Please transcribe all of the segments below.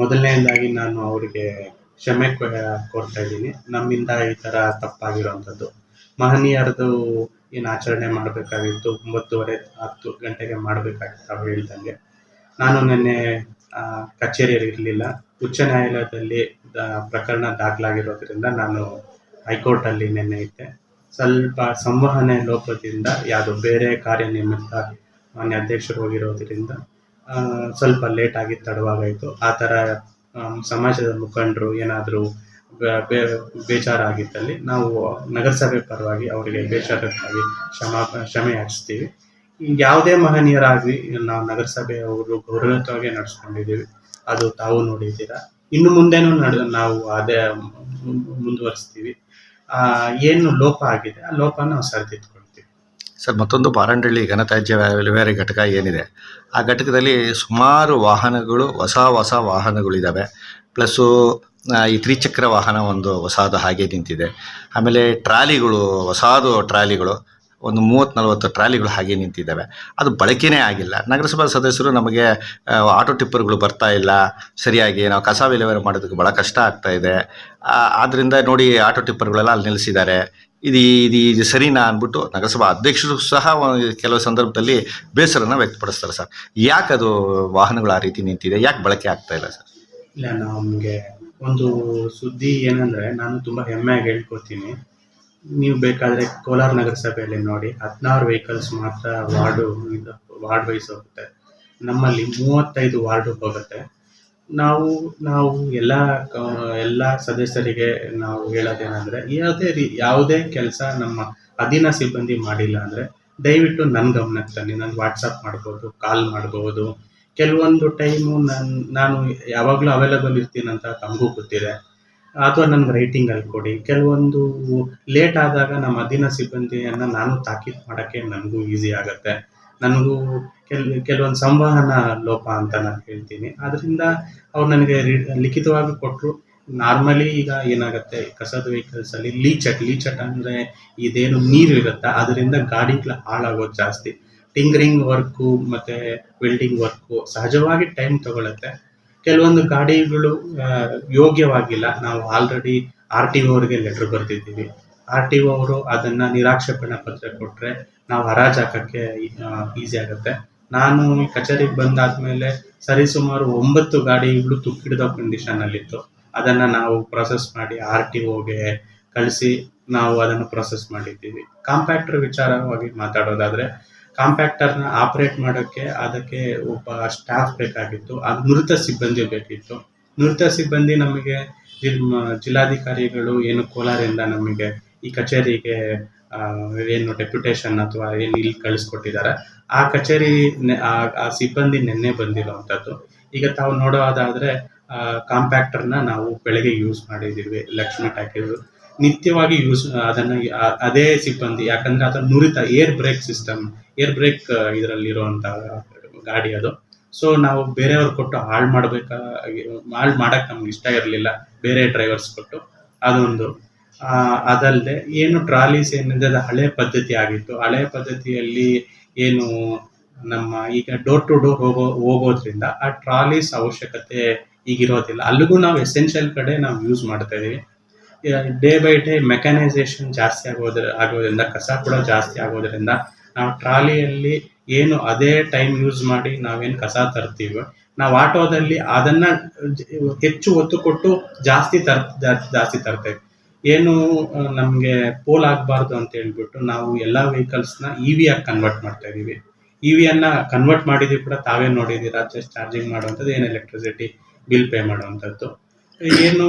ಮೊದಲನೇದಾಗಿ ನಾನು ಅವರಿಗೆ ಕ್ಷಮೆ ಕೋರ್ತಾ ಇದ್ದೀನಿ. ನಮ್ಮಿಂದ ಈ ಥರ ತಪ್ಪಾಗಿರೋವಂಥದ್ದು. ಮಹನೀಯರದು ಏನು ಆಚರಣೆ ಮಾಡಬೇಕಾಗಿತ್ತು, ಒಂಬತ್ತುವರೆ ಹತ್ತು ಗಂಟೆಗೆ ಮಾಡಬೇಕಾಗಿತ್ತು ಅವ್ರು ಹೇಳ್ದಂಗೆ. ನಾನು ನಿನ್ನೆ ಕಚೇರಿಯಲ್ಲಿ ಇರಲಿಲ್ಲ ಉಚ್ಚ ನ್ಯಾಯಾಲಯದಲ್ಲಿ ಪ್ರಕರಣ ದಾಖಲಾಗಿರೋದ್ರಿಂದ ನಾನು ಹೈಕೋರ್ಟಲ್ಲಿ ನಿನ್ನೆ ಇದ್ದೆ. ಸ್ವಲ್ಪ ಸಂವಹನೆ ಲೋಪದಿಂದ, ಯಾವುದು ಬೇರೆ ಕಾರ್ಯನಿಮಿತ್ತ ಮಾನ್ಯ ಅಧ್ಯಕ್ಷರು ಹೋಗಿರೋದ್ರಿಂದ ಸ್ವಲ್ಪ ಲೇಟ್ ಆಗಿ ತಡವಾಗಾಯಿತು. ಆ ಥರ ಸಮಾಜದ ಮುಖಂಡರು ಏನಾದರೂ ಬೇಜಾರಾಗಿದ್ದಲ್ಲಿ ನಾವು ನಗರಸಭೆ ಪರವಾಗಿ ಅವರಿಗೆ ಬೇಜಾರಕ್ಕಾಗಿ ಕ್ಷಮಾ, ಕ್ಷಮೆ ಯಾಚಿಸ್ತೀವಿ. ಯಾವುದೇ ಮಹನೀಯರಾಗಿ ನಾವು ನಗರಸಭೆ ಅವರು ಗೌರವಯುತವಾಗಿ ನಡೆಸ್ಕೊಂಡಿದ್ದೀವಿ. ಅದು ತಾವು ನೋಡಿದ್ದೀರಾ? ಇನ್ನು ಮುಂದೆನೂ ನಡ, ನಾವು ಅದೇ ಮುಂದುವರಿಸ್ತೀವಿ. ಏನು ಲೋಪ ಆಗಿದೆ, ಆ ಲೋಪ ನಾವು ಸರ್, ಮತ್ತೊಂದು ಬಾರಂಡಳ್ಳಿ ಘನತ್ಯಾಜ್ಯ ವಿಲೇವಾರಿ ಘಟಕ ಏನಿದೆ? ಆ ಘಟಕದಲ್ಲಿ ಸುಮಾರು ವಾಹನಗಳು, ಹೊಸ ಹೊಸ ವಾಹನಗಳಿದ್ದಾವೆ ಪ್ಲಸ್ಸು ಈ ತ್ರಿಚಕ್ರ ವಾಹನ ಒಂದು ಹೊಸದು ಹಾಗೆ ನಿಂತಿದೆ. ಆಮೇಲೆ ಟ್ರಾಲಿಗಳು, ಹೊಸದು ಟ್ರಾಲಿಗಳು, ಒಂದು ಮೂವತ್ತು ನಲವತ್ತು ಟ್ರಾಲಿಗಳು ಹಾಗೆ ನಿಂತಿದ್ದಾವೆ ಅದು ಬಳಕೆನೇ ಆಗಿಲ್ಲ. ನಗರಸಭಾ ಸದಸ್ಯರು ನಮಗೆ ಆಟೋ ಟಿಪ್ಪರ್ಗಳು ಬರ್ತಾ ಇಲ್ಲ. ಸರಿಯಾಗಿ ನಾವು ಕಸ ವಿಲೇವಾರಿ ಮಾಡೋದಕ್ಕೆ ಭಾಳ ಕಷ್ಟ ಆಗ್ತಾ ಇದೆ. ಆದ್ದರಿಂದ ನೋಡಿ ಆಟೋ ಟಿಪ್ಪರ್ಗಳೆಲ್ಲ ಅಲ್ಲಿ ನಿಲ್ಲಿಸಿದ್ದಾರೆ. ಇದು ಇದು ಇದು ಸರಿನಾ ಅಂದ್ಬಿಟ್ಟು ನಗರಸಭಾ ಅಧ್ಯಕ್ಷರು ಸಹ ಕೆಲವು ಸಂದರ್ಭದಲ್ಲಿ ಬೇಸರನ ವ್ಯಕ್ತಪಡಿಸ್ತಾರೆ ಸರ್. ಯಾಕೆ ಅದು ವಾಹನಗಳು ಆ ರೀತಿ ನಿಂತಿದೆ? ಯಾಕೆ ಬಳಕೆ ಆಗ್ತಾ ಇಲ್ಲ ಸರ್? ಇಲ್ಲ, ನಮಗೆ ಒಂದು ಸುದ್ದಿ ಏನಂದರೆ ನಾನು ತುಂಬ ಹೆಮ್ಮೆಯಾಗಿ ಹೇಳ್ಕೊತೀನಿ. ನೀವು ಬೇಕಾದರೆ ಕೋಲಾರ ನಗರಸಭೆಯಲ್ಲಿ ನೋಡಿ ಹದಿನಾರು ವೆಹಿಕಲ್ಸ್ ಮಾತ್ರ ವಾರ್ಡು ವಾರ್ಡ್ ವೈಸ್ ಹೋಗುತ್ತೆ. ನಮ್ಮಲ್ಲಿ ಮೂವತ್ತೈದು ವಾರ್ಡು ಹೋಗುತ್ತೆ. ನಾವು ನಾವು ಎಲ್ಲ ಎಲ್ಲ ಸದಸ್ಯರಿಗೆ ನಾವು ಹೇಳೋದೇನಂದ್ರೆ, ಯಾವುದೇ ರೀ, ಯಾವುದೇ ಕೆಲಸ ನಮ್ಮ ಅಧೀನ ಸಿಬ್ಬಂದಿ ಮಾಡಿಲ್ಲ ಅಂದರೆ, ದಯವಿಟ್ಟು ನನ್ನ ಗಮನಕ್ಕೆ ತನ್ನಿ. ನಾನು ವಾಟ್ಸಪ್ ಮಾಡ್ಬೋದು ಕಾಲ್ ಮಾಡ್ಬೋದು. ಕೆಲವೊಂದು ಟೈಮು ನಾನು ನಾನು ಯಾವಾಗಲೂ ಅವೈಲಬಲ್ ಇರ್ತೀನಂತ ತಮಗೂ ಗೊತ್ತಿದೆ. ಅಥವಾ ನನಗೆ ರೈಟಿಂಗಲ್ಲಿ ಕೊಡಿ. ಕೆಲವೊಂದು ಲೇಟ್ ಆದಾಗ ನಮ್ಮ ಅಧೀನ ಸಿಬ್ಬಂದಿಯನ್ನು ನಾನು ತಾಕೀತು ಮಾಡೋಕ್ಕೆ ನನಗೂ ಈಸಿ ಆಗುತ್ತೆ. ನನಗೂ ಕೆಲ್, ಕೆಲವೊಂದು ಸಂವಹನ ಲೋಪ ಅಂತ ನಾನು ಹೇಳ್ತೀನಿ. ಅದರಿಂದ ಅವ್ರು ನನಗೆ ಲಿಖಿತವಾಗಿ ಕೊಟ್ಟರು ನಾರ್ಮಲಿ ಈಗ ಏನಾಗುತ್ತೆ, ಕಸದ ವೆಹಿಕಲ್ಸಲ್ಲಿ ಲೀಚಟ್ ಲೀಚಟ್ ಅಂದರೆ ಇದೇನು ನೀರು ಇರುತ್ತೆ? ಅದರಿಂದ ಗಾಡಿಗಳು ಹಾಳಾಗೋದು ಜಾಸ್ತಿ. ಟಿಂಗರಿಂಗ್ ವರ್ಕು ಮತ್ತು ವೆಲ್ಡಿಂಗ್ ವರ್ಕು ಸಹಜವಾಗಿ ಟೈಮ್ ತಗೊಳುತ್ತೆ. ಕೆಲವೊಂದು ಗಾಡಿಗಳು ಯೋಗ್ಯವಾಗಿಲ್ಲ. ನಾವು ಆಲ್ರೆಡಿ ಆರ್ ಟಿ ಅವ್ರಿಗೆ ಲೆಟ್ರ್ ಬರೆದಿದ್ದೀವಿ. ಆರ್ ಟಿ ಒ ಅವರು ಅದನ್ನು ನಿರಾಕ್ಷೇಪಣೆ ಪತ್ರ ಕೊಟ್ಟರೆ ನಾವು ಹರಾಜು ಹಾಕೋಕ್ಕೆ ಈಸಿ ಆಗುತ್ತೆ. ನಾನು ಕಚೇರಿಗೆ ಬಂದಾದ್ಮೇಲೆ ಸರಿಸುಮಾರು ಒಂಬತ್ತು ಗಾಡಿಗಳು ತುಕ್ಕಿಡಿದ ಕಂಡೀಷನಲ್ಲಿತ್ತು ಅದನ್ನು ನಾವು ಪ್ರೊಸೆಸ್ ಮಾಡಿ ಆರ್ ಟಿ ಒಗೆ ಕಳಿಸಿ ನಾವು ಅದನ್ನು ಪ್ರೊಸೆಸ್ ಮಾಡಿದ್ದೀವಿ. ಕಾಂಪ್ಯಾಕ್ಟರ್ ವಿಚಾರವಾಗಿ ಮಾತಾಡೋದಾದರೆ ಕಾಂಪ್ಯಾಕ್ಟರ್ನ ಆಪರೇಟ್ ಮಾಡೋಕ್ಕೆ ಅದಕ್ಕೆ ಒಬ್ಬ ಸ್ಟಾಫ್ ಬೇಕಾಗಿತ್ತು. ಅದು ನುರಿತ ಸಿಬ್ಬಂದಿ ಬೇಕಿತ್ತು. ನುರಿತ ಸಿಬ್ಬಂದಿ ನಮಗೆ ಜಿಲ್- ಜಿಲ್ಲಾಧಿಕಾರಿಗಳು ಏನು ಕೋಲಾರಿಂದ ನಮಗೆ ಈ ಕಚೇರಿಗೆ ಏನು ಡೆಪ್ಯುಟೇಷನ್ ಅಥವಾ ಏನು ಇಲ್ಲಿ ಕಳಿಸ್ಕೊಟ್ಟಿದ್ದಾರೆ. ಆ ಕಚೇರಿ ಆ- ಸಿಬ್ಬಂದಿ ನಿನ್ನೆ ಬಂದಿರುವಂಥದ್ದು. ಈಗ ತಾವು ನೋಡೋದಾದರೆ ಕಾಂಪ್ಯಾಕ್ಟರ್ನ ನಾವು ಬೆಳಗ್ಗೆ ಯೂಸ್ ಮಾಡಿದ್ದೀವಿ, ಲಕ್ಷ್ಮಿ ಟ್ಯಾಕೇಜು ನಿತ್ಯವಾಗಿ ಯೂಸ್ ಅದನ್ನು ಅದೇ ಸಿಬ್ಬಂದಿ, ಯಾಕಂದರೆ ಅದು ನುರಿತ air brake system air brake ಇದರಲ್ಲಿರುವಂಥ ಗಾಡಿ ಅದು. ಸೊ ನಾವು ಬೇರೆಯವ್ರು ಕೊಟ್ಟು ಹಾಳು ಮಾಡಬೇಕಾ ಹಾಳು ಮಾಡೋಕ್ಕೆ ನಮ್ಗೆ ಇಷ್ಟ ಇರಲಿಲ್ಲ. ಬೇರೆ ಡ್ರೈವರ್ಸ್ ಕೊಟ್ಟು ಅದೊಂದು ಅದಲ್ಲದೆ ಏನು ಟ್ರಾಲೀಸ್ ಏನಿದೆ ಅದು ಹಳೆ ಪದ್ಧತಿ ಆಗಿತ್ತು. ಹಳೆ ಪದ್ಧತಿಯಲ್ಲಿ ಏನು ನಮ್ಮ ಈಗ ಡೋರ್ ಟು ಡೋರ್ ಹೋಗೋ, ಹೋಗೋದ್ರಿಂದ ಆ ಟ್ರಾಲೀಸ್ ಅವಶ್ಯಕತೆ ಈಗಿರೋದಿಲ್ಲ. ಅಲ್ಲಿಗೂ ನಾವು ಎಸೆನ್ಷಿಯಲ್ ಕಡೆ ನಾವು ಯೂಸ್ ಮಾಡ್ತಾ ಇದೀವಿ ಡೇ ಬೈ ಡೇ ಮೆಕನೈಸೇಷನ್ ಜಾಸ್ತಿ ಆಗೋದ್ರ, ಆಗೋದ್ರಿಂದ, ಕಸ ಕೂಡ ಜಾಸ್ತಿ ಆಗೋದ್ರಿಂದ ನಾವು ಟ್ರಾಲಿಯಲ್ಲಿ ಏನು ಅದೇ ಟೈಮ್ ಯೂಸ್ ಮಾಡಿ ನಾವೇನು ಕಸ ತರ್ತೀವೋ, ನಾವು ಆಟೋದಲ್ಲಿ ಅದನ್ನ ಹೆಚ್ಚು ಒತ್ತು ಕೊಟ್ಟು ಜಾಸ್ತಿ ತರ್, ಜಾಸ್ತಿ ತರ್ತೇವೆ ಏನು ನಮಗೆ ಪೋಲ್ ಆಗಬಾರ್ದು ಅಂತ ಹೇಳ್ಬಿಟ್ಟು ನಾವು ಎಲ್ಲ ವೆಹಿಕಲ್ಸ್ನ ಇ ವಿ ಆಗಿ ಕನ್ವರ್ಟ್ ಮಾಡ್ತಾ ಇದೀವಿ ಇ ವಿಯನ್ನು ಕನ್ವರ್ಟ್ ಮಾಡಿದ್ದೀವಿ ಕೂಡ ತಾವೇ ನೋಡಿದ್ದೀರಾ ಜಸ್ಟ್ ಚಾರ್ಜಿಂಗ್ ಮಾಡುವಂಥದ್ದು, ಏನು ಎಲೆಕ್ಟ್ರಿಸಿಟಿ ಬಿಲ್ ಪೇ ಮಾಡುವಂಥದ್ದು. ಏನು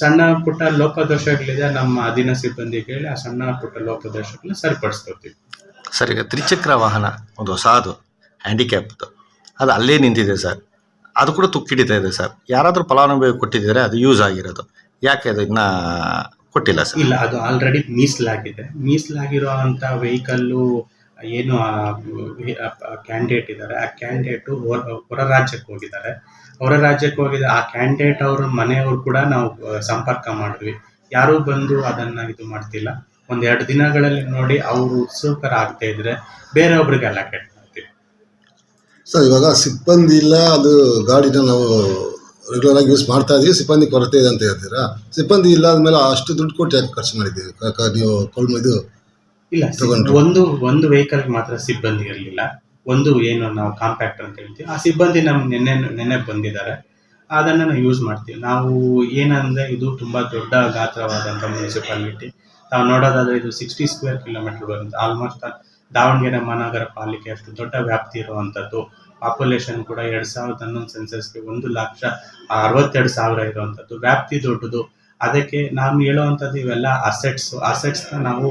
ಸಣ್ಣ ಪುಟ್ಟ ಲೋಪದೋಷಗಳಿದೆ, ನಮ್ಮ ಅಧೀನ ಸಿಬ್ಬಂದಿಗೆ ಆ ಸಣ್ಣ ಪುಟ್ಟ ಲೋಪದೋಷಗಳನ್ನ ಸರಿಪಡಿಸ್ಕೊತೀವಿ ಸರ್, ಈಗ ತ್ರಿಚಕ್ರ ವಾಹನ, ಒಂದು ಹೊಸದು ಹ್ಯಾಂಡಿಕ್ಯಾಪ್ದು ಅದು ಅಲ್ಲೇ ನಿಂತಿದೆ ಸರ್. ಅದು ಕೂಡ ತುಕ್ಕಿಡಿತಾ ಇದೆ ಸರ್. ಯಾರಾದರೂ ಫಲಾನುಭವಿ ಕೊಟ್ಟಿದ್ದಾರೆ, ಅದು ಯೂಸ್ ಆಗಿರೋದು. ಯಾಕೆ ಅದನ್ನ ಕೊಟ್ಟಿಲ್ಲ ಸರ್. ಇಲ್ಲ ಅದು ಆಲ್ರೆಡಿ ಮೀಸಲಾಗಿದೆ. ಮೀಸಲಾಗಿರೋ ಅಂಥ ವೆಹಿಕಲ್ಲು ಏನು ಕ್ಯಾಂಡಿಡೇಟ್ ಇದ್ದಾರೆ ಆ ಕ್ಯಾಂಡಿಡೇಟು ಹೊರ ರಾಜ್ಯಕ್ಕೆ ಹೋಗಿದ್ದಾರೆ. ಹೊರ ರಾಜ್ಯಕ್ಕೆ ಹೋಗಿದ ಆ ಕ್ಯಾಂಡಿಡೇಟ್ ಅವ್ರ ಮನೆಯವರು ಕೂಡ ನಾವು ಸಂಪರ್ಕ ಮಾಡಿದ್ವಿ. ಯಾರೂ ಬಂದು ಅದನ್ನ ಇದು ಮಾಡ್ತಿಲ್ಲ. ಒಂದೆರಡು ಎರಡು ದಿನಗಳಲ್ಲಿ ನೋಡಿ ಅವರು ಉತ್ಸುಕರ ಆಗ್ತಾ ಇದ್ರೆ ಬೇರೆಯೊಬ್ರಿಗೆ ಅಲಾಕೇಟ್ ಮಾಡ್ತೀವಿ. ಸರ್ ಇವಾಗ ಸಿಬ್ಬಂದಿ ಇಲ್ಲ ಅದು ಗಾಡಿನ ನಾವು ರೆಗ್ಯುಲರ್ ಆಗಿ ಯೂಸ್ ಮಾಡ್ತಾ ಇದೀವಿ ಸಿಬ್ಬಂದಿ ಕೊರತೆ ಇದೆ ಅಂತ ಹೇಳ್ತೀರಾ? ಸಿಬ್ಬಂದಿ ಇಲ್ಲ ಆದ್ಮೇಲೆ ಅಷ್ಟು ದುಡ್ಡು ಕೊಟ್ಟು ಯಾಕೆ ಖರ್ಚು ಮಾಡಿದ್ದೀವಿ ಕ- ಕ- ನೀವು ಇದು ಇಲ್ಲ ತಗೊಂಡ್ರು. ಒಂದು ಒಂದು ವೆಹಿಕಲ್ ಮಾತ್ರ ಸಿಬ್ಬಂದಿ ಇರಲಿಲ್ಲ. ಒಂದು ಏನು ನಾವು ಕಾಂಪ್ಯಾಕ್ಟರ್ ಅಂತ ಹೇಳ್ತೀವಿ. ಆ ಸಿಬ್ಬಂದಿ ನಮ್ಗೆ ನೆನ್ನೆ ನೆನ್ನೆ ಬಂದಿದ್ದಾರೆ. ಅದನ್ನು ನಾವು ಯೂಸ್ ಮಾಡ್ತೀವಿ. ನಾವು ಏನಂದ್ರೆ ಇದು ತುಂಬಾ ದೊಡ್ಡ ಗಾತ್ರವಾದಂಥ ಮುನ್ಸಿಪಾಲಿಟಿ ನಾವು ನೋಡೋದಾದ್ರೆ ಇದು ಸಿಕ್ಸ್ಟಿ ಸ್ಕ್ವೇರ್ ಕಿಲೋಮೀಟರ್ ಬರುತ್ತೆ. ಆಲ್ಮೋಸ್ಟ್ ದಾವಣಗೆರೆ ಮಹಾನಗರ ಪಾಲಿಕೆ ಅಷ್ಟು ದೊಡ್ಡ ವ್ಯಾಪ್ತಿ ಇರುವಂಥದ್ದು. ಪಾಪ್ಯುಲೇಷನ್ ಕೂಡ ಎರಡ್ ಸಾವಿರದ ಹನ್ನೊಂದು ಸೆನ್ಸಸ್ಗೆ ಒಂದು ಲಕ್ಷ ಅರವತ್ತೆರಡು ಸಾವಿರ ಇರುವಂಥದ್ದು. ವ್ಯಾಪ್ತಿ ದೊಡ್ಡದು. ಅದಕ್ಕೆ ನಾನು ಹೇಳುವಂಥದ್ದು ಇವೆಲ್ಲ ಅಸೆಟ್ಸ್ ಅಸೆಟ್ಸ್ನ ನಾವು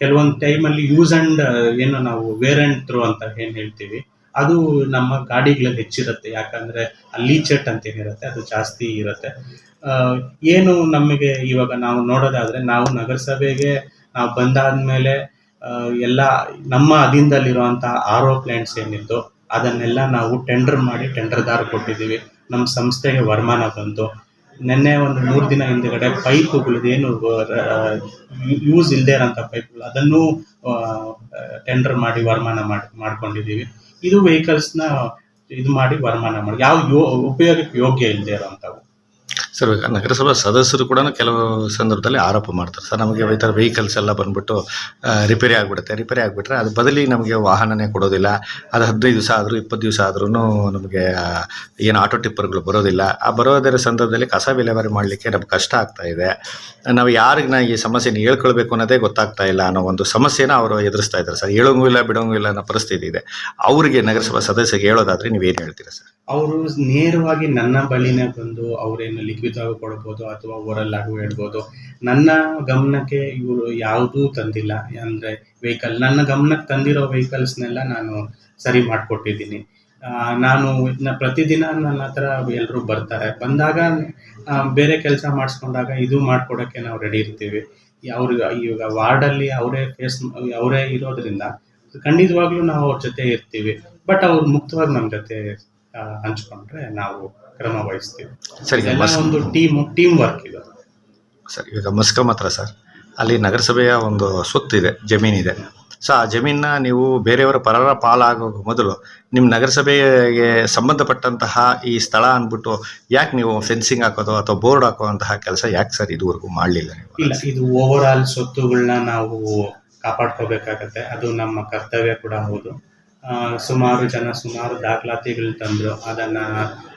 ಕೆಲವೊಂದು ಟೈಮಲ್ಲಿ ಯೂಸ್ ಅಂಡ್ ಏನು ನಾವು ವೇರ್ ಅಂಡ್ ಥ್ರೋ ಅಂತ ಏನು ಹೇಳ್ತೀವಿ. ಅದು ನಮ್ಮ ಗಾಡಿಗಳಲ್ಲಿ ಹೆಚ್ಚಿರುತ್ತೆ. ಯಾಕಂದ್ರೆ ಲೀಚೆಟ್ ಅಂತ ಏನಿರುತ್ತೆ ಅದು ಜಾಸ್ತಿ ಇರುತ್ತೆ. ಏನು ನಮಗೆ ಇವಾಗ ನಾವು ನೋಡೋದಾದ್ರೆ ನಾವು ನಗರಸಭೆಗೆ ನಾವು ಬಂದಾದ್ಮೇಲೆ ಆ, ಎಲ್ಲ ನಮ್ಮ ಅಧೀನದಲ್ಲಿರುವಂತಹ ಆರ್ ಪ್ಲಾಂಟ್ಸ್ ಏನಿತ್ತು ಅದನ್ನೆಲ್ಲ ನಾವು ಟೆಂಡರ್ ಮಾಡಿ ಟೆಂಡರ್ದಾರ ಕೊಟ್ಟಿದ್ದೀವಿ. ನಮ್ಮ ಸಂಸ್ಥೆಗೆ ವರಮಾನ ಬಂತು. ನಿನ್ನೆ ಒಂದು ಮೂರು ದಿನ ಹಿಂದೆಗಡೆ ಪೈಪುಗಳದ್ದು ಏನು ಯೂಸ್ ಇಲ್ಲದೆ ಇರೋಂಥ ಪೈಪ್ಗಳು ಅದನ್ನು ಟೆಂಡರ್ ಮಾಡಿ ವರಮಾನ ಮಾಡಿ, ಮಾಡ್ಕೊಂಡಿದ್ದೀವಿ. ಇದು ವೆಹಿಕಲ್ಸ್ನ ಇದು ಮಾಡಿ ವರಮಾನ ಮಾಡಿ. ಯಾವ ಉಪಯೋಗಕ್ಕೆ ಯೋಗ್ಯ ಇಲ್ಲದೆ ಇರೋಂಥವು. ಸರ್, ನಗರಸಭಾ ಸದಸ್ಯರು ಕೂಡ ಕೆಲವು ಸಂದರ್ಭದಲ್ಲಿ ಆರೋಪ ಮಾಡ್ತಾರೆ. ಸರ್, ನಮಗೆ ಈ ಥರ ವೆಹಿಕಲ್ಸ್ ಎಲ್ಲ ಬಂದುಬಿಟ್ಟು ರಿಪೇರಿ ಆಗಿಬಿಡುತ್ತೆ. ರಿಪೇರಿ ಆಗಿಬಿಟ್ರೆ ಅದು ಬದಲಿ ನಮಗೆ ವಾಹನನೇ ಕೊಡೋದಿಲ್ಲ. ಅದು ಹದಿನೈದು ದಿವಸ ಆದರೂ, ಇಪ್ಪತ್ತು ದಿವಸ ಆದ್ರೂ ನಮಗೆ ಏನು ಆಟೋ ಟಿಪ್ಪರ್ಗಳು ಬರೋದಿಲ್ಲ. ಆ, ಬರೋದರ ಸಂದರ್ಭದಲ್ಲಿ ಕಸ ವಿಲೇವಾರಿ ಮಾಡಲಿಕ್ಕೆ ನಮ್ಗೆ ಕಷ್ಟ ಆಗ್ತಾ ಇದೆ. ನಾವು ನಾ ಈ ಸಮಸ್ಯೆನ ಹೇಳ್ಕೊಳ್ಬೇಕು ಅನ್ನೋದೇ ಗೊತ್ತಾಗ್ತಾ ಇಲ್ಲ ಅನ್ನೋ ಒಂದು ಸಮಸ್ಯೆನ ಅವರು ಎದುರಿಸ್ತಾ ಇದ್ದಾರೆ. ಸರ್, ಹೇಳೋಂಗೂ ಇಲ್ಲ, ಬಿಡೋಂಗೂ ಇಲ್ಲ ಅನ್ನೋ ಪರಿಸ್ಥಿತಿ ಇದೆ. ಅವರಿಗೆ ನಗರಸಭಾ ಸದಸ್ಯರಿಗೆ ಹೇಳೋದಾದ್ರೆ ನೀವೇನು ಹೇಳ್ತೀರಾ ಸರ್? ಅವರು ನೇರವಾಗಿ ನನ್ನ ಬಳಿನೇ ಬಂದು ಅವರೇನು ಆಗು ಕೊಡ್ಬೋದು ಅಥವಾ ಓರಲ್ ಆಗು ಹೇಳ್ಬೋದು. ನನ್ನ ಗಮನಕ್ಕೆ ಇವರು ಯಾವುದೂ ತಂದಿಲ್ಲ. ಅಂದರೆ ವೆಹಿಕಲ್ ನನ್ನ ಗಮನಕ್ಕೆ ತಂದಿರೋ ವೆಹಿಕಲ್ಸ್ನೆಲ್ಲ ನಾನು ಸರಿ ಮಾಡಿಕೊಟ್ಟಿದ್ದೀನಿ. ನಾನು ಪ್ರತಿದಿನ ನನ್ನ ಹತ್ರ ಎಲ್ಲರೂ ಬರ್ತಾರೆ. ಬಂದಾಗ ಬೇರೆ ಕೆಲಸ ಮಾಡಿಸ್ಕೊಂಡಾಗ ಇದು ಮಾಡಿಕೊಡೋಕ್ಕೆ ನಾವು ರೆಡಿ ಇರ್ತೀವಿ. ಅವ್ರಿಗೆ ಇವಾಗ ವಾರ್ಡಲ್ಲಿ ಅವರೇ ಫೇಸ್ ಅವರೇ ಇರೋದ್ರಿಂದ ಖಂಡಿತವಾಗ್ಲೂ ನಾವು ಅವ್ರ ಜೊತೆ ಇರ್ತೀವಿ. ಬಟ್ ಅವ್ರು ಮುಕ್ತವಾಗಿ ನಮ್ಮ ಜೊತೆ ಹಂಚ್ಕೊಂಡ್ರೆ ನಾವು ಕ್ರಮ ವಹಿಸ್ತೀವಿ. ಸರಿ ಒಂದು ಟೀಮ್ ಟೀಮ್ ವರ್ಕ್ ಇದು. ಸರಿ ಈಗ ಮಸ್ಕಮ್ ಹತ್ರ ಸರ್. ಅಲ್ಲಿ ನಗರಸಭೆಯ ಒಂದು ಸ್ವತ್ತಿದೆ ಜಮೀನಿದೆ ಸೊ ಆ ಜಮೀನನ್ನ ನೀವು ಬೇರೆಯವರ ಪರರ ಪಾಲಾಗೋ ಮೊದಲು ನಿಮ್ಮ ನಗರಸಭೆಗೆ ಸಂಬಂಧಪಟ್ಟಂತಹ ಈ ಸ್ಥಳ ಅಂದ್ಬಿಟ್ಟು ಯಾಕೆ ನೀವು ಫೆನ್ಸಿಂಗ್ ಹಾಕೋದು ಅಥವಾ ಬೋರ್ಡ್ ಹಾಕುವಂತಹ ಕೆಲಸ ಯಾಕೆ ಸರ್ ಇದುವರೆಗೂ ಮಾಡಲಿಲ್ಲ ನೀವು? ಇಲ್ಲ ಇದು ಓವರ್ ಆಲ್ ಸ್ವತ್ತುಗಳನ್ನ ನಾವು ಕಾಪಾಡ್ಕೋಬೇಕಾಗತ್ತೆ. ಅದು ನಮ್ಮ ಕರ್ತವ್ಯ ಕೂಡ ಹೌದು. ಸುಮಾರು ಜನ ಸುಮಾರು ದಾಖಲಾತಿಗಳು ತಂದರು. ಅದನ್ನ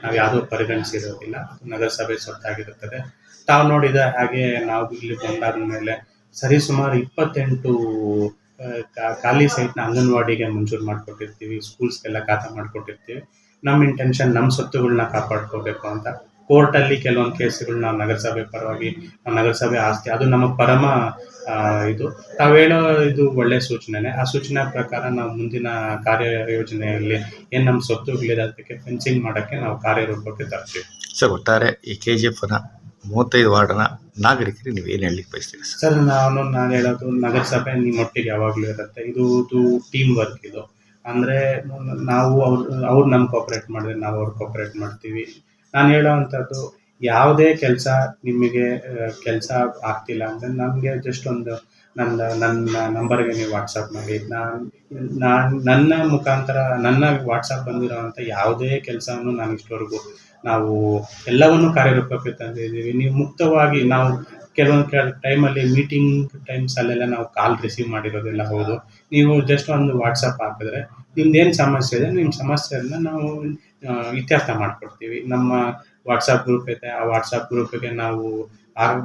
ನಾವು ಯಾವುದೂ ಪರಿಗಣಿಸಿರೋದಿಲ್ಲ. ನಗರಸಭೆ ಸ್ವತ್ತಾಗಿರುತ್ತದೆ. ತಾವು ನೋಡಿದ ಹಾಗೆ ನಾವು ಇಲ್ಲಿ ಬಂದಾದ ಮೇಲೆ ಸರಿ ಸುಮಾರು ಇಪ್ಪತ್ತೆಂಟು ಖಾಲಿ ಸೈಟ್ನ ಅಂಗನವಾಡಿಗೆ ಮಂಜೂರು ಮಾಡಿಕೊಟ್ಟಿರ್ತೀವಿ. ಸ್ಕೂಲ್ಸ್ಗೆಲ್ಲ ಖಾತಾ ಮಾಡಿಕೊಟ್ಟಿರ್ತೀವಿ. ನಮ್ಮ ಇಂಟೆನ್ಷನ್ ನಮ್ಮ ಸ್ವತ್ತುಗಳನ್ನ ಕಾಪಾಡ್ಕೋಬೇಕು ಅಂತ. ಕೋರ್ಟಲ್ಲಿ ಕೆಲವೊಂದು ಕೇಸುಗಳು ನಾವು ನಗರಸಭೆ ಪರವಾಗಿ ನಗರಸಭೆ ಆಸ್ತಿ ಅದು ನಮ್ಮ ಪರಮ ಇದು. ತಾವೇನೋ ಹೇಳೋ ಇದು ಒಳ್ಳೆ ಸೂಚನೆ ಆ ಸೂಚನೆ ಪ್ರಕಾರ ನಾವು ಮುಂದಿನ ಕಾರ್ಯ ಯೋಜನೆಯಲ್ಲಿ ಏನು ನಮ್ಮ ಸ್ವತ್ತು ಅದಕ್ಕೆ ಫೆನ್ಸಿಂಗ್ ಮಾಡಕ್ಕೆ ನಾವು ಕಾರ್ಯರೂಪಕ್ಕೆ ತರ್ತೀವಿ. ಸರ್ ಒಟ್ಟಾರೆ ಈ ಕೆ ಜಿ ಎಫ್ನ ಮೂವತ್ತೈದು ವಾರ್ಡ್ನ ನಾಗರಿಕರಿಗೆ ನೀವು ಏನು ಹೇಳಲಿಕ್ಕೆ ಬಯಸ್ತೀರಿ ಸರ್? ನಾನು ನಾನು ಹೇಳೋದು ನಗರಸಭೆ ನಿಮ್ಮೊಟ್ಟಿಗೆ ಯಾವಾಗಲೂ ಇರುತ್ತೆ. ಇದು ಇದು ಟೀಮ್ ವರ್ಕ್ ಇದು. ಅಂದರೆ ನಾವು ಅವ್ರು ಅವ್ರು ನಮ್ಗೆ ಕೋಪ್ರೇಟ್ ಮಾಡಿದ್ರೆ ನಾವು ಅವ್ರು ಕೋಪ್ರೇಟ್ ಮಾಡ್ತೀವಿ. ನಾನು ಹೇಳೋವಂಥದ್ದು, ಯಾವುದೇ ಕೆಲಸ ನಿಮಗೆ ಕೆಲಸ ಆಗ್ತಿಲ್ಲ ಅಂದರೆ ನಮಗೆ ಜಸ್ಟ್ ಒಂದು ನನ್ನ ನನ್ನ ನಂಬರ್ಗೆ ನೀವು ವಾಟ್ಸಪ್ ಮಾಡಿ. ನಾನು ನಾನು, ನನ್ನ ಮುಖಾಂತರ, ನನ್ನ ವಾಟ್ಸಪ್ ಬಂದಿರೋವಂಥ ಯಾವುದೇ ಕೆಲಸವನ್ನು ನಾನು ಇಷ್ಟವರೆಗೂ ನಾವು ಎಲ್ಲವನ್ನು ಕಾರ್ಯರೂಪಕ್ಕೆ ತಂದಿದ್ದೀವಿ ನೀವು ಮುಕ್ತವಾಗಿ ನಾವು ಕೆಲವೊಂದು ಕೆಲ ಟೈಮಲ್ಲಿ ಮೀಟಿಂಗ್ ಟೈಮ್ಸ್ ಅಲ್ಲೆಲ್ಲ ನಾವು ಕಾಲ್ ರಿಸೀವ್ ಮಾಡಿರೋದೆಲ್ಲ ಹೌದು. ನೀವು ಜಸ್ಟ್ ಒಂದು ವಾಟ್ಸಪ್ ಹಾಕಿದ್ರೆ ನಿಮ್ದು ಏನು ಸಮಸ್ಯೆ ಇದೆ ನಿಮ್ಮ ಸಮಸ್ಯೆಯನ್ನು ನಾವು ಇತ್ಯರ್ಥ ಮಾಡಿಕೊಡ್ತೀವಿ. ನಮ್ಮ ವಾಟ್ಸಪ್ ಗ್ರೂಪ್ ಐತೆ, ಆ ವಾಟ್ಸಪ್ ಗ್ರೂಪಿಗೆ ನಾವು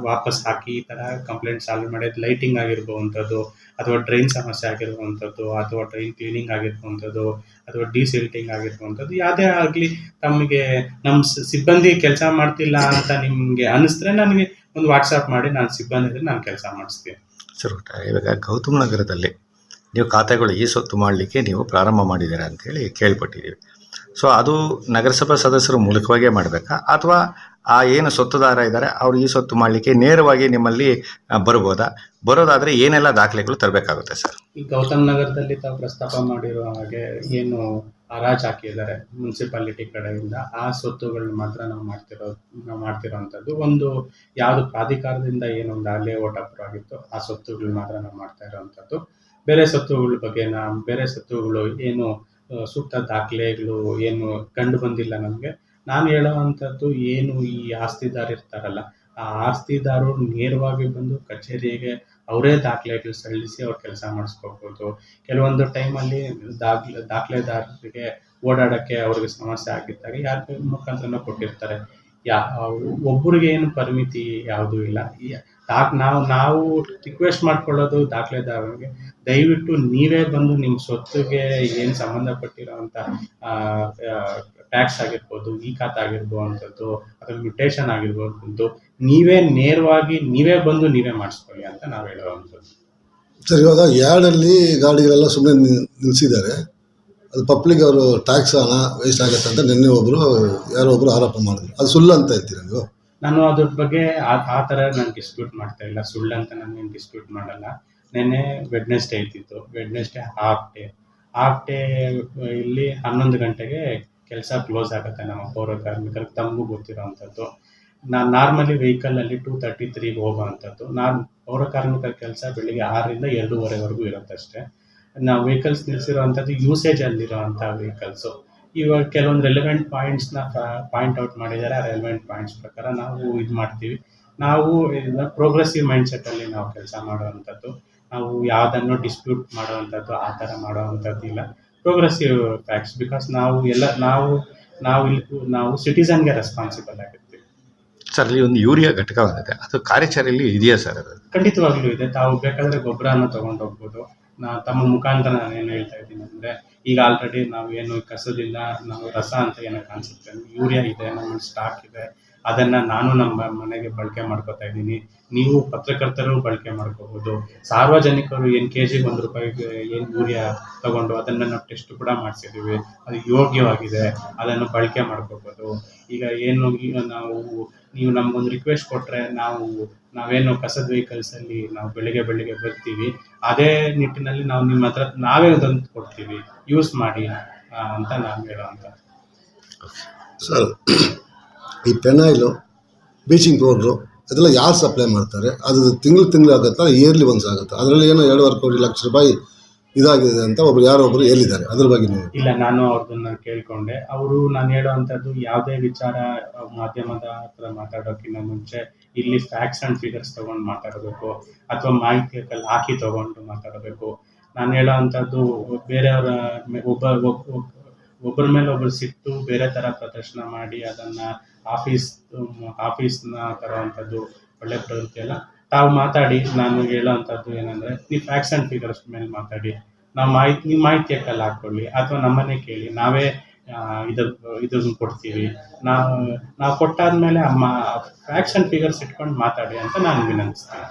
ವಾಪಸ್ ಹಾಕಿ ಈ ಥರ ಕಂಪ್ಲೇಂಟ್ ಸಾಲ್ವ್ ಮಾಡೋದು ಲೈಟಿಂಗ್ ಆಗಿರ್ಬೋವಂಥದ್ದು, ಅಥವಾ ಡ್ರೈನ್ ಸಮಸ್ಯೆ ಆಗಿರುವಂಥದ್ದು ಅಥವಾ ಡ್ರೈನ್ ಕ್ಲೀನಿಂಗ್ ಆಗಿರುವಂಥದ್ದು ಅಥವಾ ಡಿಸಿಲ್ಟಿಂಗ್ ಆಗಿರುವಂಥದ್ದು ಯಾವುದೇ ಆಗಲಿ ತಮಗೆ ನಮ್ಮ ಸಿಬ್ಬಂದಿ ಕೆಲಸ ಮಾಡ್ತಿಲ್ಲ ಅಂತ ನಿಮಗೆ ಅನಿಸ್ತ್ರೆ ನನಗೆ ಒಂದು ವಾಟ್ಸಪ್ ಮಾಡಿ ನಾನು ಸಿಬ್ಬಂದಿ ನಾನು ಕೆಲಸ ಮಾಡಿಸ್ತೀನಿ. ಸರ್ ಇವಾಗ ಗೌತಮ ನಗರದಲ್ಲಿ ನೀವು ಖಾತೆಗಳು ಈ ಸೊತ್ತು ಮಾಡಲಿಕ್ಕೆ ನೀವು ಪ್ರಾರಂಭ ಮಾಡಿದ್ದೀರಾ ಅಂತೇಳಿ ಕೇಳ್ಪಟ್ಟಿದ್ದೀವಿ. ಸೊ ಅದು ನಗರಸಭಾ ಸದಸ್ಯರು ಮೂಲಕವಾಗೇ ಮಾಡಬೇಕಾ? ಅಥವಾ ಆ ಏನು ಸೊತ್ತುದಾರ ಇದ್ದಾರೆ, ಅವರು ಈ ಸೊತ್ತು ಮಾಡಲಿಕ್ಕೆ ನೇರವಾಗಿ ನಿಮ್ಮಲ್ಲಿ ಬರ್ಬೋದಾ? ಬರೋದಾದರೆ ಏನೆಲ್ಲ ದಾಖಲೆಗಳು ತರಬೇಕಾಗುತ್ತೆ ಸರ್? ಈ ಗೌತಮ್ ನಗರದಲ್ಲಿ ತಾವು ಪ್ರಸ್ತಾಪ ಮಾಡಿರೋ ಹಾಗೆ ಏನು ಹರಾಜು ಹಾಕಿದ್ದಾರೆ ಮುನ್ಸಿಪಾಲಿಟಿ ಕಡೆಯಿಂದ, ಆ ಸ್ವತ್ತುಗಳನ್ನ ಮಾತ್ರ ನಾವು ಮಾಡ್ತಿರೋ, ನಾವು ಮಾಡ್ತಿರೋವಂಥದ್ದು ಒಂದು ಯಾವುದು ಪ್ರಾಧಿಕಾರದಿಂದ ಏನೊಂದು ಅಲ್ಲೇ ಓಟ್ ಅಪ್ರೂವ್ ಆಗಿತ್ತು, ಆ ಸ್ವತ್ತುಗಳು ಮಾತ್ರ ನಾವು ಮಾಡ್ತಾ ಇರೋವಂಥದ್ದು ಬೇರೆ ಸೊತ್ತುಗಳ ಬಗ್ಗೆ ನಾ, ಬೇರೆ ಸೊತ್ತುಗಳು ಏನು ಆ, ಸೂಕ್ತ ದಾಖಲೆಗಳು ಏನು ಕಂಡು ಬಂದಿಲ್ಲ ನಮಗೆ. ನಾನು ಹೇಳೋವಂಥದ್ದು ಏನು ಈ ಆಸ್ತಿದಾರ ಇರ್ತಾರಲ್ಲ ಆ ಆಸ್ತಿದಾರರು ನೇರವಾಗಿ ಬಂದು ಕಚೇರಿಗೆ ಅವರೇ ದಾಖಲೆಗಳು ಸಲ್ಲಿಸಿ ಅವ್ರು ಕೆಲಸ ಮಾಡಿಸ್ಕೋಬೋದು. ಕೆಲವೊಂದು ಟೈಮಲ್ಲಿ ದಾಖಲೆ ದಾಖಲೆದಾರರಿಗೆ ಓಡಾಡೋಕ್ಕೆ ಅವ್ರಿಗೆ ಸಮಸ್ಯೆ ಆಗಿದ್ದಾಗ ಯಾರ ಮುಖಾಂತರನೋ ಕೊಟ್ಟಿರ್ತಾರೆ. ಯಾ ಒಬ್ಬರಿಗೆ ಏನು ಪರಿಮಿತಿ ಯಾವುದೂ ಇಲ್ಲ. ಡಾಕ್ ನಾವು ನಾವು ರಿಕ್ವೆಸ್ಟ್ ಮಾಡ್ಕೊಳ್ಳೋದು ದಾಖಲೆದಾರರಿಗೆ. ದಯವಿಟ್ಟು ನೀವೇ ಬಂದು ನಿಮ್ಮ ಸ್ವತ್ತಿಗೆ ಏನು ಸಂಬಂಧಪಟ್ಟಿರೋವಂಥ ಟ್ಯಾಕ್ಸ್ ಆಗಿರ್ಬೋದು, ಈ ಖಾತೆ ಆಗಿರ್ಬೋವಂಥದ್ದು ಅಥವಾ ಮ್ಯುಟೇಷನ್ ಆಗಿರ್ಬೋದು ನೀವೇ ನೇರವಾಗಿ ನೀವೇ ಬಂದು ನೀವೇ ಮಾಡಿಸ್ಕೊಳ್ಳಿ ಅಂತ ನಾವು ಹೇಳುವಂಥದ್ದು ಸರಿ, ಇವಾಗ ಯಾರ್ಡಲ್ಲಿ ಗಾಡಿಗಳೆಲ್ಲ ಸುಮ್ಮನೆ ನಿಲ್ಲಿಸಿದ್ದಾರೆ ಅದು ಪಬ್ಲಿಕ್ ಅವರು ಟ್ಯಾಕ್ಸ್ ಹಣ ವೇಸ್ಟ್ ಆಗುತ್ತೆ ಅಂತ ನಿನ್ನೆ ಒಬ್ಬರು ಯಾರೋ ಒಬ್ಬರು ಆರೋಪ ಮಾಡಿದ್ರು. ಅದು ಸುಳ್ಳು ಅಂತ ಹೇಳ್ತೀರಾ ನೀವು? ನಾನು ಅದ್ರ ಬಗ್ಗೆ ಆ ಆ ಥರ ನಾನು ಡಿಸ್ಪ್ಯೂಟ್ ಮಾಡ್ತಾ ಇಲ್ಲ. ಸುಳ್ಳು ಅಂತ ನಾನು ಏನು ಡಿಸ್ಪ್ಯೂಟ್ ಮಾಡಲ್ಲ. ನೆನ್ನೆ ವೆಡ್ನೆಸ್ಡೇ ಇದ್ದಿತ್ತು. Wednesday half day half day ಇಲ್ಲಿ ಹನ್ನೊಂದು ಗಂಟೆಗೆ ಕೆಲಸ ಕ್ಲೋಸ್ ಆಗುತ್ತೆ ನಮ್ಮ ಪೌರ ಕಾರ್ಮಿಕರಿಗೆ. ತಮಗೂ ಗೊತ್ತಿರೋ ಅಂಥದ್ದು. ನಾನು ನಾರ್ಮಲಿ ವೆಹಿಕಲಲ್ಲಿ ಟೂ ತರ್ಟಿ ತ್ರೀಗೆ ಹೋಗೋ ಅಂಥದ್ದು. ನಾನು ಪೌರ ಕಾರ್ಮಿಕರ ಕೆಲಸ ಬೆಳಿಗ್ಗೆ ಆರರಿಂದ ಎರಡೂವರೆವರೆಗೂ ಇರುತ್ತಷ್ಟೇ ನಾವು ವೆಹಿಕಲ್ಸ್ ನಿಲ್ಲಿಸಿರೋ ಅಂಥದ್ದು ಯೂಸೇಜಲ್ಲಿರೋ ಅಂಥ ವೆಹಿಕಲ್ಸು ಇವಾಗ ಕೆಲವೊಂದು ರೆಲೆವೆಂಟ್ ಪಾಯಿಂಟ್ಸ್ನ ಪಾಯಿಂಟ್ ಔಟ್ ಮಾಡಿದ್ದಾರೆ. ಆ ರೆಲೆವೆಂಟ್ ಪಾಯಿಂಟ್ಸ್ ಪ್ರಕಾರ ನಾವು ಇದು ಮಾಡ್ತೀವಿ. ನಾವು ಪ್ರೋಗ್ರೆಸಿವ್ ಮೈಂಡ್ಸೆಟ್ಟಲ್ಲಿ ನಾವು ಕೆಲಸ ಮಾಡುವಂಥದ್ದು. ನಾವು ಯಾವುದನ್ನು ಡಿಸ್ಪ್ಯೂಟ್ ಮಾಡುವಂಥದ್ದು ಆ ಥರ ಮಾಡುವಂಥದ್ದು ಇಲ್ಲ. ಪ್ರೋಗ್ರೆಸಿವ್ ಫ್ಯಾಕ್ಟ್ಸ್ ಬಿಕಾಸ್ ನಾವು ಎಲ್ಲ ನಾವು ನಾವು ಇಲ್ಲಿ ನಾವು ಸಿಟಿಸನ್ಗೆ ರೆಸ್ಪಾನ್ಸಿಬಲ್ ಆಗಿರ್ತೀವಿ. ಸರ್ ಅಲ್ಲಿ ಒಂದು ಯೂರಿಯಾ ಘಟಕವಾಗಿದೆ ಅದು ಕಾರ್ಯಾಚರಣೆಯಲ್ಲಿ ಇದೆಯಾ ಸರ್ ಅದು? ಖಂಡಿತವಾಗ್ಲೂ ಇದೆ. ತಾವು ಬೇಕಾದರೆ ಗೊಬ್ಬರನ ತಗೊಂಡು ಹೋಗ್ಬೋದು. ನಾ ತಮ್ಮ ಮುಖಾಂತರ ನಾನು ಏನು ಹೇಳ್ತಾ ಇದ್ದೀನಿ ಅಂದರೆ, ಈಗ ಆಲ್ರೆಡಿ ನಾವು ಏನು ಕಸದಿಂದ ನಾವು ರಸ ಅಂತ ಏನೋ ಕಾಣಿಸುತ್ತೆ. ಯೂರಿಯಾ ಇದೆ ನಮ್ಮ ಸ್ಟಾಕ್ ಇದೆ. ಅದನ್ನು ನಾನು ನಮ್ಮ ಮನೆಗೆ ಬಳಕೆ ಮಾಡ್ಕೊತಾ ಇದ್ದೀನಿ. ನೀವು ಪತ್ರಕರ್ತರು ಬಳಕೆ ಮಾಡ್ಕೋಬೋದು. ಸಾರ್ವಜನಿಕರು ಏನು ಕೆ ಜಿಗೆ ಒಂದು ರೂಪಾಯಿಗೆ ಏನು ಯೂರಿಯಾ ತಗೊಂಡು ಅದನ್ನು ನಾವು ಟೆಸ್ಟ್ ಕೂಡ ಮಾಡಿಸಿದ್ದೀವಿ. ಅದು ಯೋಗ್ಯವಾಗಿದೆ. ಅದನ್ನು ಬಳಕೆ ಮಾಡ್ಕೋಬೋದು. ಈಗ ಏನು ನಾವು ನೀವು ನಮಗೊಂದು ರಿಕ್ವೆಸ್ಟ್ ಕೊಟ್ಟರೆ ನಾವು, ನಾವೇನು ಕಸದ ವೆಹಿಕಲ್ಸಲ್ಲಿ ನಾವು ಬೆಳಿಗ್ಗೆ ಬೆಳಿಗ್ಗೆ ಬರ್ತೀವಿ. ಅದೇ ನಿಟ್ಟಿನಲ್ಲಿ ನಾವು ನಿಮ್ಮ ಹತ್ರ ನಾವೇ ತಂದು ಕೊಡ್ತೀವಿ. ಯೂಸ್ ಮಾಡಿ ಅಂತ ನಾನು ಹೇಳೋಂಥ ಸರ್, ಈ ಪೆನಾಯಿಲು ಬೀಚಿಂಗ್ ಪೌಡ್ರು ಅದೆಲ್ಲ ಯಾರು ಸಪ್ಲೈ ಮಾಡ್ತಾರೆ? ಅದು ತಿಂಗಳು ತಿಂಗಳು ಆಗುತ್ತಾ ಇಯರ್ಲಿ ಒನ್ಸ್ ಆಗುತ್ತಾ? ಅದರಲ್ಲಿ ಏನೋ ಎರಡೂವರೆ ಕೋಟಿ ಲಕ್ಷ ರೂಪಾಯಿ ಇದಾಗಿದೆ ಅಂತ ಒಬ್ರು ಯಾರೋ ಒಬ್ರು ಹೇಳಿದ್ದಾರೆ. ಅದ್ರ ಬಗ್ಗೆ ನೀವು ಇಲ್ಲ, ನಾನು ಅವ್ರದನ್ನ ಕೇಳ್ಕೊಂಡೆ. ಅವರು ನಾನು ಹೇಳೋವಂಥದ್ದು ಯಾವುದೇ ವಿಚಾರ ಮಾಧ್ಯಮದ ಹತ್ರ ಮಾತಾಡೋಕ್ಕಿಂತ ಮುಂಚೆ ಇಲ್ಲಿ ಫ್ಯಾಕ್ಟ್ಸ್ ಅಂಡ್ ಫಿಗರ್ಸ್ ತಗೊಂಡು ಮಾತಾಡಬೇಕು, ಅಥವಾ ಮಾಹಿತಿ ಹಾಕಿ ತಗೊಂಡು ಮಾತಾಡಬೇಕು. ನಾನು ಹೇಳೋವಂಥದ್ದು ಬೇರೆಯವರ ಒಬ್ಬ ಒಬ್ಬ- ಒಬ್ಬ- ಒಬ್ಬರ ಮೇಲೆ ಒಬ್ಬರು ಸಿಟ್ಟು ಬೇರೆ ಥರ ಪ್ರದರ್ಶನ ಮಾಡಿ ಅದನ್ನು ಆಫೀಸ್ ಆಫೀಸ್ನ ತರುವಂತದ್ದು ಒಳ್ಳೆ ಪ್ರವೃತ್ತಿ ಅಲ್ಲ. ತಾವು ಮಾತಾಡಿ, ನಾನು ಹೇಳೋವಂಥದ್ದು ಏನಂದರೆ, ನೀವು ಫ್ಯಾಕ್ಟ್ಸ್ ಆ್ಯಂಡ್ ಫಿಗರ್ಸ್ ಮೇಲೆ ಮಾತಾಡಿ. ನಾವು ಮಾಹಿತಿ, ನೀವು ಮಾಹಿತಿ ಕಲ್ಲ ಹಾಕ್ಕೊಳ್ಳಿ, ಅಥವಾ ನಮ್ಮನ್ನೇ ಕೇಳಿ. ನಾವೇ ಇದು, ಇದನ್ನು ಕೊಡ್ತೀವಿ. ನಾವು ನಾವು ಕೊಟ್ಟಾದ್ಮೇಲೆ ಅಮ್ಮ ಫ್ಯಾಕ್ಟ್ಸ್ ಆ್ಯಂಡ್ ಫಿಗರ್ಸ್ ಇಟ್ಕೊಂಡು ಮಾತಾಡಿ ಅಂತ ನಾನು ವಿನಂತಿಸ್ತೀನಿ.